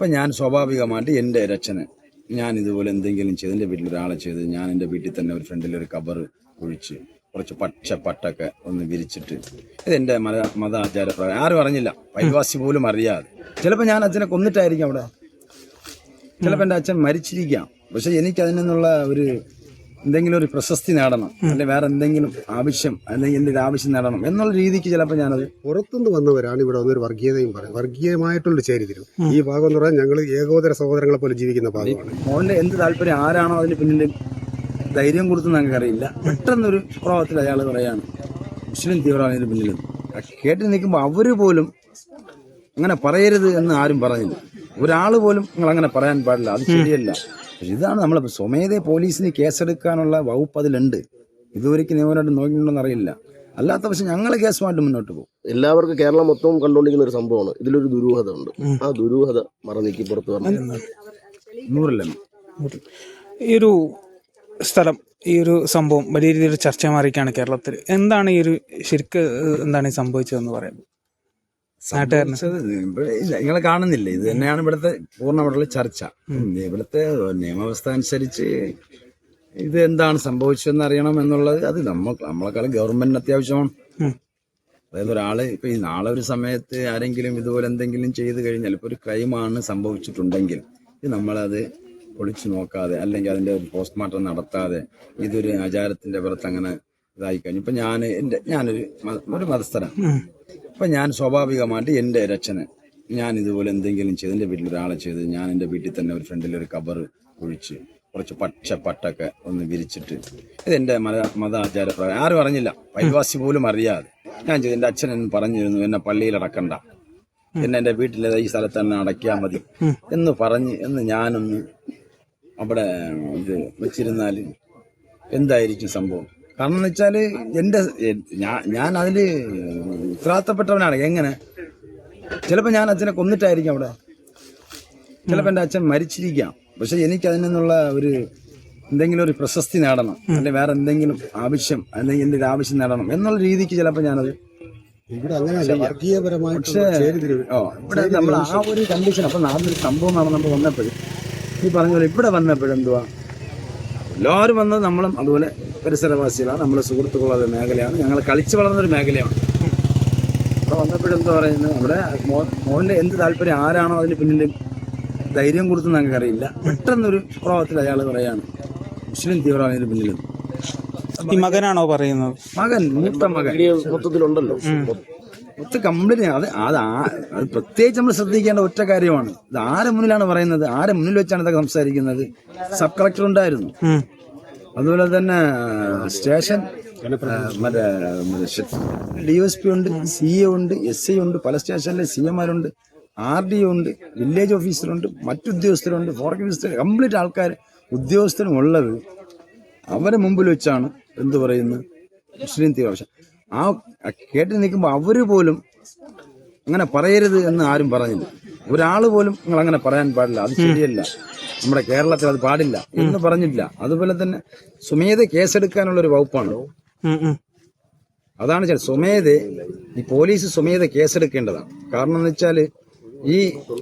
അപ്പം ഞാൻ സ്വാഭാവികമായിട്ട് എന്റെ രക്ഷന് ഞാൻ ഇതുപോലെ എന്തെങ്കിലും ചെയ്ത് എന്റെ വീട്ടിൽ ഒരാളെ ചെയ്ത് ഞാൻ എന്റെ വീട്ടിൽ തന്നെ ഒരു ഫ്രണ്ടിൽ ഒരു കവർ കുഴിച്ച് കുറച്ച് പച്ച പട്ടൊക്കെ ഒന്ന് വിരിച്ചിട്ട് ഇതെന്റെ മത മത ആചാരപ്രകാരം ആരും അറിഞ്ഞില്ല. വൈവാസി പോലും അറിയാതെ. ചിലപ്പോൾ ഞാൻ അച്ഛനെ കൊന്നിട്ടായിരിക്കും അവിടെ. ചിലപ്പോൾ എന്റെ അച്ഛൻ മരിച്ചിരിക്കാം. പക്ഷെ എനിക്ക് അതിൽ ഒരു എന്തെങ്കിലും ഒരു പ്രശസ്തി നേടണം അല്ലെങ്കിൽ വേറെ എന്തെങ്കിലും ആവശ്യം അല്ലെങ്കിൽ എന്റെ ഒരു ആവശ്യം നേടണം എന്നുള്ള രീതിക്ക് ചിലപ്പോൾ ഞാനത് പുറത്തുനിന്ന് വന്നവരാണ് ഇവിടെ വന്നൊരു വർഗീയതയും പറയും വർഗീയമായിട്ടുള്ള ചേരിതിരും ഈ ഭാഗം എന്ന് പറഞ്ഞാൽ ഞങ്ങൾ ഏകോദര സഹോദരങ്ങളെ പോലെ ജീവിക്കുന്ന ഭാഗമാണ്. മോന്റെ എന്ത് താല്പര്യം ആരാണോ അതിന് പിന്നിൽ ധൈര്യം കൊടുത്തെന്ന് ഞങ്ങൾക്ക് അറിയില്ല. പെട്ടെന്നൊരു പ്രഭാവത്തിൽ അയാൾ പറയാണ് മുസ്ലിം തീവ്രവാദിന് പിന്നിൽ കേട്ട് നിൽക്കുമ്പോൾ അവർ പോലും അങ്ങനെ പറയരുത് എന്ന് ആരും പറഞ്ഞില്ല ഒരാൾ പോലും നിങ്ങൾ അങ്ങനെ പറയാൻ പാടില്ല അത് ശരിയല്ല. ഇതാണ് നമ്മൾ സ്വമേധ പോലീസിന് കേസെടുക്കാനുള്ള വകുപ്പ് അതിലുണ്ട്. ഇതുവരെയ്ക്ക് നിയമപരമായിട്ട് നോക്കിയിട്ടുണ്ടെന്ന് അറിയില്ല. അല്ലാത്ത പക്ഷെ ഞങ്ങൾ കേസുമായിട്ട് മുന്നോട്ട് പോകും. എല്ലാവർക്കും കേരളം മൊത്തവും കണ്ടുകൊണ്ടിരിക്കുന്ന ഒരു സംഭവമാണ്. ഇതിലൊരു ദുരൂഹത ഉണ്ട് ആ ദുരൂഹത മറന്നീക്കി പുറത്തു നൂറില്ല ഈ ഒരു സ്ഥലം ഈ ഒരു സംഭവം വലിയ രീതിയിൽ ചർച്ച മാറിയിരിക്കുകയാണ് കേരളത്തിൽ. എന്താണ് ഈ ഒരു ശരിക്ക് എന്താണ് ഈ സംഭവിച്ചതെന്ന് പറയുന്നത് നിങ്ങൾ കാണുന്നില്ലേ. ഇത് തന്നെയാണ് ഇവിടുത്തെ പൂർണമായിട്ടുള്ള ചർച്ച. ഇവിടുത്തെ നിയമവ്യവസ്ഥ അനുസരിച്ച് ഇത് എന്താണ് സംഭവിച്ചതെന്ന് അറിയണം എന്നുള്ളത് അത് നമ്മൾ നമ്മളെക്കാളും ഗവൺമെന്റിന് അത്യാവശ്യമാണ്. അതായത് ഒരാൾ ഇപ്പൊ ഈ നാളെ ഒരു സമയത്ത് ആരെങ്കിലും ഇതുപോലെ എന്തെങ്കിലും ചെയ്തു കഴിഞ്ഞാൽ ഇപ്പൊ ഒരു ക്രൈമാണ് സംഭവിച്ചിട്ടുണ്ടെങ്കിൽ ഇത് നമ്മളത് ഒളിച്ചു നോക്കാതെ അല്ലെങ്കിൽ അതിന്റെ പോസ്റ്റ്മോർട്ടം നടത്താതെ ഇതൊരു ആചാരത്തിന്റെ പുറത്ത് അങ്ങനെ ഇതായി കഴിഞ്ഞു ഇപ്പൊ ഞാൻ എന്റെ ഞാനൊരു ഒരു മതസ്ഥനാണ്. അപ്പം ഞാൻ സ്വാഭാവികമായിട്ട് എന്റെ രക്ഷന് ഞാൻ ഇതുപോലെ എന്തെങ്കിലും ചെയ്ത് എന്റെ വീട്ടിൽ ഒരാളെ ചെയ്ത് ഞാൻ എന്റെ വീട്ടിൽ തന്നെ ഒരു ഫ്രണ്ടിൽ ഒരു കബർ കുഴിച്ച് കുറച്ച് പച്ച പട്ടൊക്കെ ഒന്ന് വിരിച്ചിട്ട് ഇതെന്റെ മത മത ആചാരപ്രകാരം ആരും അറിഞ്ഞില്ല. വൈവാസി പോലും അറിയാതെ. ഞാൻ ചെയ്തു എന്റെ അച്ഛൻ എന്ന് പറഞ്ഞിരുന്നു എന്നെ പള്ളിയിൽ അടക്കണ്ട. എന്നെ എന്റെ വീട്ടിൽ ഈ സ്ഥലത്ത് തന്നെ അടയ്ക്കാൻ മതി. എന്ന് പറഞ്ഞ് എന്ന് ഞാനൊന്ന് അവിടെ ഇത് വെച്ചിരുന്നാൽ എന്തായിരിക്കും സംഭവം? കാരണം എന്ന് വെച്ചാൽ എന്റെ ഞാൻ ഞാൻ അതിൽ ഉത്തരവാദിത്തപ്പെട്ടവനാണ്. എങ്ങനെ? ചിലപ്പോൾ ഞാൻ അച്ഛനെ കൊന്നിട്ടായിരിക്കും അവിടെ. ചിലപ്പോൾ എന്റെ അച്ഛൻ മരിച്ചിരിക്കാം. പക്ഷെ എനിക്ക് അതിൽ നിന്നുള്ള ഒരു എന്തെങ്കിലും ഒരു പ്രശസ്തി നേടണം. അല്ലെങ്കിൽ വേറെ എന്തെങ്കിലും ആവശ്യം അല്ലെങ്കിൽ എന്റെ ഒരു ആവശ്യം നേടണം എന്നുള്ള രീതിക്ക് ചിലപ്പോൾ ഞാനത് ഇവിടെ അങ്ങനെയല്ല പക്ഷേ ഓ ഇവിടെ നമ്മൾ ആ ഒരു കണ്ടീഷൻ അപ്പം ഒരു സംഭവം നടന്നപ്പോൾ വന്നപ്പോഴും. ഈ പറഞ്ഞ പോലെ ഇവിടെ വന്നപ്പോഴെന്തുവാ? എല്ലാവരും വന്നത് നമ്മളും അതുപോലെ പരിസരവാസികളാണ് നമ്മുടെ സുഹൃത്തുക്കളുള്ള ഒരു മേഖലയാണ്. ഞങ്ങൾ കളിച്ചു വളർന്നൊരു മേഖലയാണ്. അവിടെ വന്നപ്പോഴെന്താ പറയുന്നത് നമ്മുടെ മോ മോന്റെ എന്ത് താല്പര്യം ആരാണോ അതിന് പിന്നിൽ ധൈര്യം കൊടുത്തെന്ന് ഞങ്ങൾക്ക് അറിയില്ല പെട്ടെന്നൊരു പ്രഭാവത്തിൽ അയാൾ പറയാണ് മുസ്ലിം തീവ്രവാദിന് പിന്നിൽ ഈ മകനാണോ പറയുന്നത്? മകൻ മൂത്ത മകൻ. മൊത്തത്തിലുണ്ടല്ലോ. ഒത്ത കംപ്ലീറ്റ് അത് അത് ആ- അത് പ്രത്യേകിച്ച് നമ്മൾ ശ്രദ്ധിക്കേണ്ട ഒറ്റ കാര്യമാണ്. ഇത് ആരെ മുന്നിലാണ് പറയുന്നത്? ആരെ മുന്നിൽ വെച്ചാണ് ഇതൊക്കെ സംസാരിക്കുന്നത്? സബ് കളക്ടർ ഉണ്ടായിരുന്നു. അതുപോലെ തന്നെ സ്റ്റേഷൻ മറ്റേ ഡി എസ് പി ഉണ്ട് സി എ ഉണ്ട് എസ് ഐ ഉണ്ട് പല സ്റ്റേഷനിലെ സി എമാരുണ്ട് ആർ ഡി ഉണ്ട് വില്ലേജ് ഓഫീസറുണ്ട് മറ്റുദ്യോഗസ്ഥരുണ്ട് ഫോറസ്റ്റ് മിനിസ്റ്റർ കംപ്ലീറ്റ് ആൾക്കാർ ഉദ്യോഗസ്ഥരും ഉള്ളത് അവരെ മുമ്പിൽ വെച്ചാണ് എന്ത് പറയുന്നത്? മുസ്ലിം തീവ്രവാദം. ആ കേട്ട് നിൽക്കുമ്പോൾ അവർ പോലും അങ്ങനെ പറയരുത് എന്ന് ആരും പറഞ്ഞില്ല. ഒരാൾ പോലും നിങ്ങൾ അങ്ങനെ പറയാൻ പാടില്ല. അത് ശരിയല്ല. നമ്മുടെ കേരളത്തിൽ അത് പാടില്ല എന്ന് പറഞ്ഞില്ല. അതുപോലെ തന്നെ സുമേധ കേസെടുക്കാനുള്ള ഒരു വകുപ്പാണ്. അതാണ് ചേട്ടാ സ്വമേധ ഈ പോലീസ് സ്വമേധ കേസെടുക്കേണ്ടതാണ്. കാരണം എന്ന് വെച്ചാൽ ഈ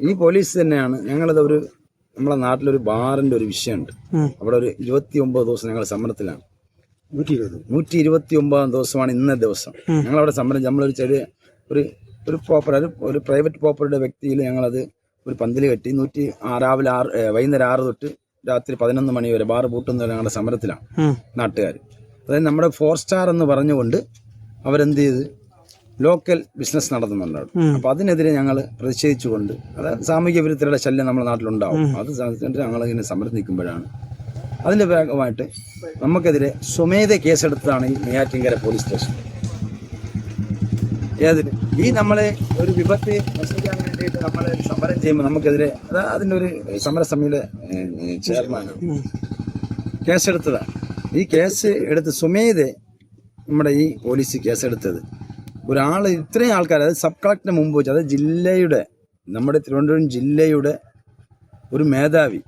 ഈ പോലീസ് തന്നെയാണ് ഞങ്ങളത് ഒരു നമ്മളെ നാട്ടിലൊരു ബാറിന്റെ ഒരു വിഷയമുണ്ട്. അവിടെ ഒരു ഇരുപത്തി ഒമ്പത് ദിവസം ഞങ്ങൾ സമരത്തിലാണ്. നൂറ്റി ഇരുപത് നൂറ്റി ഇരുപത്തി ഒമ്പതാം ദിവസമാണ് ഇന്ന ദിവസം. ഞങ്ങൾ ഞങ്ങളവിടെ സമരം നമ്മളൊരു ചെറിയ ഒരു ഒരു പ്രോപ്പർ ഒരു ഒരു പ്രൈവറ്റ് പ്രോപ്പർട്ടിയുടെ വ്യക്തിയിൽ ഞങ്ങളത് ഒരു പന്തൽ കെട്ടി നൂറ്റി രാവിലെ ആറ് വൈകുന്നേരം ആറ് തൊട്ട് രാത്രി പതിനൊന്ന് മണി വരെ ബാറ് പൂട്ടുന്ന വരെ ഞങ്ങളുടെ സമരത്തിലാണ്. നാട്ടുകാർ അതായത് നമ്മുടെ ഫോർ സ്റ്റാർ എന്ന് പറഞ്ഞുകൊണ്ട് അവരെന്ത് ചെയ്ത്? ലോക്കൽ ബിസിനസ് നടത്തുന്നുണ്ട് അവിടെ. അപ്പൊ അതിനെതിരെ ഞങ്ങൾ പ്രതിഷേധിച്ചുകൊണ്ട് അതായത് സാമൂഹ്യ വിരുദ്ധരുടെ ശല്യം നമ്മുടെ നാട്ടിലുണ്ടാവും. അത് ഞങ്ങൾ ഇങ്ങനെ സമരം നിൽക്കുമ്പോഴാണ് അതിന്റെ ഭാഗമായിട്ട് നമുക്കെതിരെ സ്വമേധ കേസെടുത്തതാണ് ഈ നെയ്യാറ്റിൻകര പോലീസ് സ്റ്റേഷൻ ഏതിന് ഈ നമ്മളെ ഒരു വിപത്ത് നശിക്കാൻ വേണ്ടിയിട്ട് നമ്മൾ സമരം ചെയ്യുമ്പോൾ നമുക്കെതിരെ അത് അതിന്റെ ഒരു സമരസമിതിയുടെ ചെയർമാനാണ്. കേസെടുത്തതാണ്. ഈ കേസ് എടുത്ത് സ്വമേധ നമ്മുടെ ഈ പോലീസ് കേസെടുത്തത്. ഒരാൾ ഇത്രയും ആൾക്കാർ അതായത് സബ് കളക്ടറിന് മുമ്പ് വെച്ച് അതായത് ജില്ലയുടെ നമ്മുടെ തിരുവനന്തപുരം ജില്ലയുടെ ഒരു മേധാവി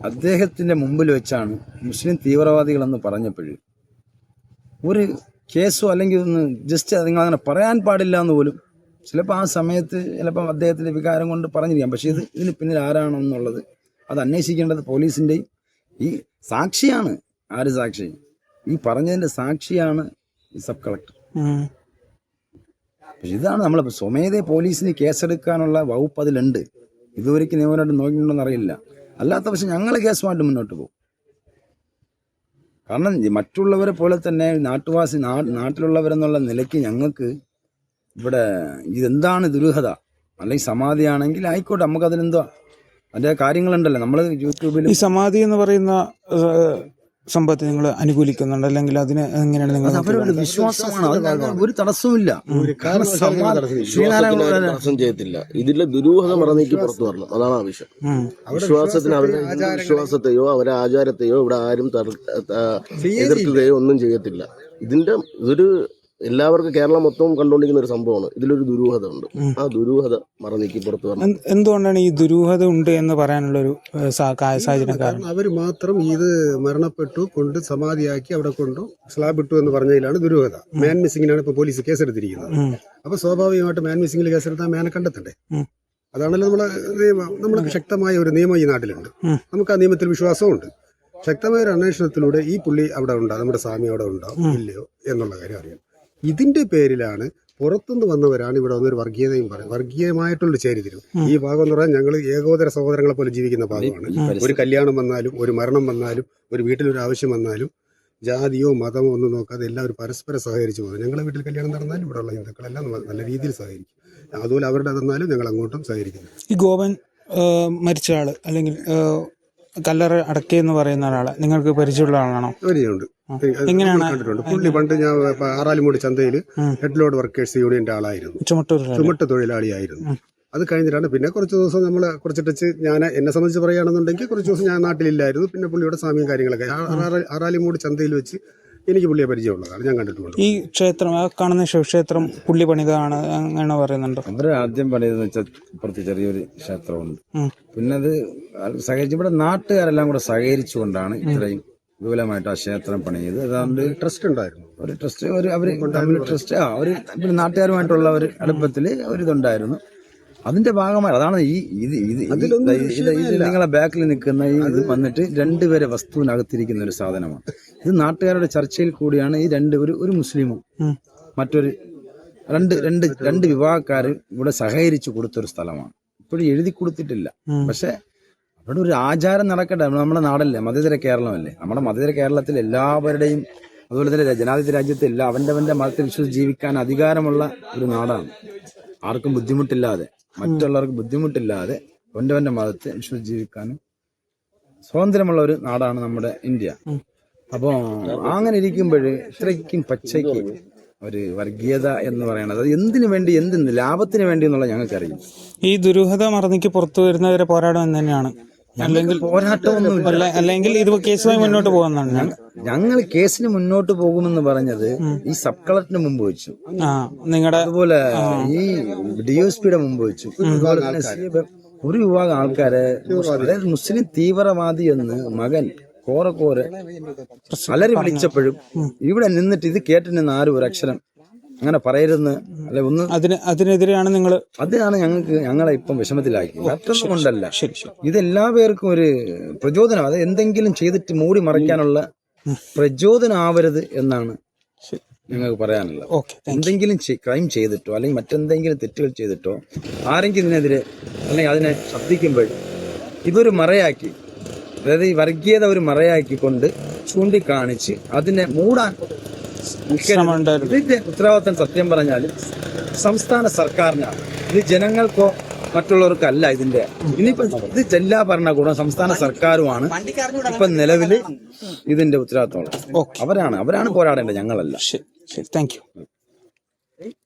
അദ്ദേഹത്തിന്റെ മുമ്പിൽ വെച്ചാണ് മുസ്ലിം തീവ്രവാദികളെന്ന് പറഞ്ഞപ്പോൾ ഒരു കേസോ അല്ലെങ്കിൽ ഒന്ന് ജസ്റ്റ് നിങ്ങൾ അങ്ങനെ പറയാൻ പാടില്ല എന്ന് പോലും ചിലപ്പോൾ ആ സമയത്ത് ചിലപ്പം അദ്ദേഹത്തിന്റെ വികാരം കൊണ്ട് പറഞ്ഞിരിക്കാം. പക്ഷേ ഇത് ഇതിന് പിന്നിൽ ആരാണെന്നുള്ളത് അത് അന്വേഷിക്കേണ്ടത് പോലീസിന്റെയും ഈ സാക്ഷിയാണ്. ആര് സാക്ഷി? ഈ പറഞ്ഞതിന്റെ സാക്ഷിയാണ് ഈ സബ് കളക്ടർ. പക്ഷെ ഇതാണ് നമ്മൾ സ്വമേധയെ പോലീസിന് കേസെടുക്കാനുള്ള വകുപ്പ് അതിലുണ്ട്. ഇതുവരെയ്ക്ക് നിയമനായിട്ട് നോക്കിയിട്ടുണ്ടെന്ന് അറിയില്ല. അല്ലാത്ത പക്ഷെ ഞങ്ങൾ കേസുമായിട്ട് മുന്നോട്ട് പോകും. കാരണം മറ്റുള്ളവരെ പോലെ തന്നെ നാട്ടുവാസി നാട്ടിലുള്ളവരെന്നുള്ള നിലയ്ക്ക് ഞങ്ങൾക്ക് ഇവിടെ ഇതെന്താണ് ദുരൂഹത? അല്ലെങ്കിൽ സമാധിയാണെങ്കിൽ ആയിക്കോട്ടെ നമുക്ക് അതിന്റെ കാര്യങ്ങളുണ്ടല്ലോ. നമ്മൾ യൂട്യൂബിൽ ഈ സമാധി എന്ന് പറയുന്ന സംഭവത്തെ നിങ്ങൾ അനുകൂലിക്കുന്നുണ്ട് അല്ലെങ്കിൽ അതിന് എങ്ങനെയാണ് നിങ്ങൾ അവരുടെ വിശ്വാസമാണ്. അതിന് ഒരു തടസ്സവുമില്ല. കാരണം സമാധി ശ്രീനാരായണ തടസ്സം ചെയ്യത്തില്ല. ഇതിലെ ദുരൂഹത മറന്നേക്ക് പുറത്തു വരണം. അതാണ് ആവശ്യം. വിശ്വാസത്തിന് അവരുടെ ഹിന്ദു വിശ്വാസത്തെയോ അവരുടെ ആചാരത്തെയോ ഇവിടെ ആരും തട- ത- എതിർക്കുകയോ ഒന്നും ചെയ്യത്തില്ല. ഇതിന്റെ ഇതൊരു എല്ലാവർക്കും കേരളം മൊത്തവും കണ്ടുകൊണ്ടിരിക്കുന്ന ഒരു സംഭവമാണ്. ഇതിലൊരു ദുരൂഹത ഉണ്ട് ആ ദുരൂഹത മറന്നേക്ക് പുറത്ത് എന്ത്- എന്തുകൊണ്ടാണ് ഈ ദുരൂഹത ഉണ്ട് എന്ന് പറയാനുള്ള ഒരു സാഹചര്യം കാരണം അവർ മാത്രം ഇത് മരണപ്പെട്ടു കൊണ്ട് സമാധിയാക്കി അവിടെ കൊണ്ടു സ്ലാബ് ഇട്ടു എന്ന് പറഞ്ഞതിലാണ് ദുരൂഹത. മാൻ മിസ്സിങ്ങിനാണ് ഇപ്പൊ പോലീസ് കേസെടുത്തിരിക്കുന്നത്. അപ്പൊ സ്വാഭാവികമായിട്ട് മാൻ മിസ്സിംഗിൽ കേസെടുത്താൽ മാനെ കണ്ടെത്തണ്ടേ. അതാണല്ലോ നമ്മളെ നിയമം. നമ്മൾക്ക് ശക്തമായ ഒരു നിയമം ഈ നാട്ടിലുണ്ട്. നമുക്ക് ആ നിയമത്തിൽ വിശ്വാസമുണ്ട്. ശക്തമായ ഒരു അന്വേഷണത്തിലൂടെ ഈ പുള്ളി അവിടെ ഉണ്ടോ നമ്മുടെ സ്വാമി അവിടെ ഉണ്ടോ ഇല്ലയോ എന്നുള്ള കാര്യം അറിയാം. ഇതിന്റെ പേരിലാണ് പുറത്തുനിന്ന് വന്നവരാണ് ഇവിടെ വന്നൊരു വർഗീയതയും പറയുന്നത്. വർഗീയമായിട്ടുള്ള ചേരിതിരും ഈ ഭാഗം എന്ന് പറഞ്ഞാൽ ഞങ്ങൾ ഏകോദര സഹോദരങ്ങളെ പോലെ ജീവിക്കുന്ന ഭാഗമാണ്. ഒരു കല്യാണം വന്നാലും ഒരു മരണം വന്നാലും ഒരു വീട്ടിലൊരു ആവശ്യം വന്നാലും ജാതിയോ മതമോ ഒന്നും നോക്കാതെ എല്ലാവരും പരസ്പരം സഹകരിച്ചു പോകുന്നത് ഞങ്ങളുടെ വീട്ടിൽ കല്യാണം നടന്നാലും ഇവിടെയുള്ള ഹിന്ദുക്കളെല്ലാം നല്ല രീതിയിൽ സഹകരിക്കും. അതുപോലെ അവരുടെ തന്നാലും ഞങ്ങൾ അങ്ങോട്ടും സഹകരിക്കുന്നു. ഈ ഗോപൻ മരിച്ച ആൾ അല്ലെങ്കിൽ കല്ലറ അടക്കി എന്ന് പറയുന്ന ഒരാൾ നിങ്ങൾക്ക് പരിചയമുള്ള ആളാണോ? പരിചയമുണ്ട്. എങ്ങനെയാണ്? കണ്ടിട്ടുണ്ട്. പുള്ളി പണ്ട് ഞാൻ ആറാലുമൂടി ചന്തയിൽ ഹെഡ് ലോഡ് വർക്കേഴ്സ് യൂണിയന്റെ ആളായിരുന്നു. ചുമട്ട തൊഴിലാളിയായിരുന്നു. അത് കഴിഞ്ഞിട്ടാണ് പിന്നെ കുറച്ച് ദിവസം നമ്മൾ കുറച്ച് ടച്ച് ഞാൻ എന്നെ സംബന്ധിച്ച് പറയുകയാണെന്നുണ്ടെങ്കിൽ കുറച്ച് ദിവസം ഞാൻ നാട്ടിലില്ലായിരുന്നു. പിന്നെ പുള്ളിയുടെ സ്വാമിയും കാര്യങ്ങളൊക്കെ. ആറാലിമൂടി ആറാലിമൂട് ചന്തയിൽ വെച്ച് എനിക്ക് പുള്ളിയെ പരിചയമുള്ളതാണ്. ഞാൻ കണ്ടിട്ടുണ്ട്. ഈ ക്ഷേത്രം ആ കാണുന്ന ശിവക്ഷേത്രം പുള്ളി പണിതാണ് അങ്ങനെ പറയുന്നുണ്ട്? അവർ ആദ്യം പണിതെന്ന് വെച്ചാൽ ഇപ്പുറത്ത് ചെറിയൊരു ക്ഷേത്രമുണ്ട്. പിന്നെ അത് സഹകരിച്ച് ഇവിടെ നാട്ടുകാരെല്ലാം കൂടെ സഹകരിച്ചുകൊണ്ടാണ് ഇത്രയും വിപുലമായിട്ട് ആ ക്ഷേത്രം പണിയത് അതുകൊണ്ട് ട്രസ്റ്റ് ഉണ്ടായിരുന്നു. ഒരു ട്രസ്റ്റ് ഒരു അവർ തമ്മിൽ ട്രസ്റ്റ് ആ ഒരു പിന്നെ നാട്ടുകാരുമായിട്ടുള്ള ഒരു അടുപ്പത്തിൽ ഒരിതുണ്ടായിരുന്നു അതിന്റെ ഭാഗമായി അതാണ് ഈ ഇത് ഇത് നിങ്ങളെ ബാക്കിൽ നിൽക്കുന്ന ഈ ഇത് വന്നിട്ട് രണ്ടുപേരെ വസ്തുവിനകത്തിരിക്കുന്ന ഒരു സാധനമാണ്. ഇത് നാട്ടുകാരുടെ ചർച്ചയിൽ കൂടിയാണ് ഈ രണ്ട് ഒരു ഒരു മുസ്ലിമും മറ്റൊരു രണ്ട് രണ്ട് രണ്ട് വിവാഹക്കാർ ഇവിടെ സഹകരിച്ചു കൊടുത്തൊരു സ്ഥലമാണ്. ഇപ്പോഴും എഴുതി കൊടുത്തിട്ടില്ല. പക്ഷെ അവിടെ ഒരു ആചാരം നടക്കട്ടെ. നമ്മുടെ നാടല്ലേ? മതേതര കേരളമല്ലേ? നമ്മുടെ മതേതര കേരളത്തിൽ എല്ലാവരുടെയും അതുപോലെ തന്നെ ജനാധിപത്യ രാജ്യത്ത് എല്ലാ അവന്റെ മതത്തിൽ വിശ്വസിച്ച് ജീവിക്കാൻ അധികാരമുള്ള ഒരു നാടാണ്. ആർക്കും ബുദ്ധിമുട്ടില്ലാതെ മറ്റുള്ളവർക്ക് ബുദ്ധിമുട്ടില്ലാതെ അവന്റെ മതത്തെ വിശ്വസിച്ച് ജീവിക്കാനും സ്വാതന്ത്ര്യമുള്ള ഒരു നാടാണ് നമ്മുടെ ഇന്ത്യ. അപ്പോൾ അങ്ങനെ ഇരിക്കുമ്പോൾ ഇത്രയ്ക്കും പച്ചയ്ക്ക് ഒരു വർഗീയത എന്ന് പറയുന്നത് അത് എന്തിനു വേണ്ടി എന്തിന് ലാഭത്തിന് വേണ്ടി എന്നുള്ളത് ഞങ്ങൾക്കറിയാം ഈ ദുരൂഹത മറന്നിക്ക് പുറത്തു വരുന്നവരെ പോരാടം എന്ന് തന്നെയാണ്. അല്ലെങ്കിൽ പോരാട്ടമൊന്നുമില്ല. അല്ല- അല്ലെങ്കിൽ ഇത് കേസുമായി മുന്നോട്ട് പോകുന്നതാണ്. ഞാൻ ഞങ്ങൾ കേസിന് മുന്നോട്ട് പോകുമെന്ന് പറഞ്ഞത് ഈ സബ് കളക്ടറിന് മുമ്പ് വെച്ചു. ആ നിങ്ങളുടെ അതുപോലെ ഈ ഡി എസ് പിയുടെ മുമ്പ് വെച്ചു. ഒരു വിഭാഗം ആൾക്കാരെ. അതായത് മുസ്ലിം തീവ്രവാദി എന്ന് മകൻ കോറെ കോറെ അലറി വിളിച്ചപ്പോഴും ഇവിടെ നിന്നിട്ട് ഇത് കേട്ടിട്ട് നിന്ന് ആരും ഒരു അക്ഷരം അങ്ങനെ പറയരുതെന്ന് അല്ലെ ഒന്ന് അതിന് അതിനെതിരെയാണ് നിങ്ങൾ അതാണ് ഞങ്ങൾക്ക് ഞങ്ങളെ ഇപ്പം വിഷമത്തിലാക്കി. മറ്റൊന്നും കൊണ്ടല്ല. ഇതെല്ലാ പേർക്കും ഒരു പ്രചോദനം. അത് എന്തെങ്കിലും ചെയ്തിട്ട് മൂടി മറയ്ക്കാനുള്ള പ്രചോദനം ആവരുത് എന്നാണ് നിങ്ങൾക്ക് ഞങ്ങൾക്ക് പറയാനുള്ളത്. ഓക്കെ എന്തെങ്കിലും ക്രൈം ചെയ്തിട്ടോ അല്ലെങ്കിൽ മറ്റെന്തെങ്കിലും തെറ്റുകൾ ചെയ്തിട്ടോ ആരെങ്കിലും ഇതിനെതിരെ അല്ലെങ്കിൽ അതിനെ ശബ്ദിക്കുമ്പോൾ ഇതൊരു മറയാക്കി അതായത് ഈ വർഗീയത ഒരു മറയാക്കിക്കൊണ്ട് ചൂണ്ടിക്കാണിച്ച് അതിനെ മൂടാൻ ഇതിന്റെ ഉത്തരവാദിത്തം സത്യം പറഞ്ഞാൽ സംസ്ഥാന സർക്കാരിനാണ്. ഇത് ജനങ്ങൾക്കോ മറ്റുള്ളവർക്കല്ല ഇതിന്റെ. ഇനിയിപ്പോ ഇത് ജില്ലാ ഭരണകൂടം സംസ്ഥാന സർക്കാരുമാണ് ഇപ്പൊ നിലവിൽ ഇതിന്റെ ഉത്തരവാദിത്തമുള്ളത് അവരാണ് അവരാണ് പോരാടേണ്ടത് ഞങ്ങളല്ല. ശരി താങ്ക് യു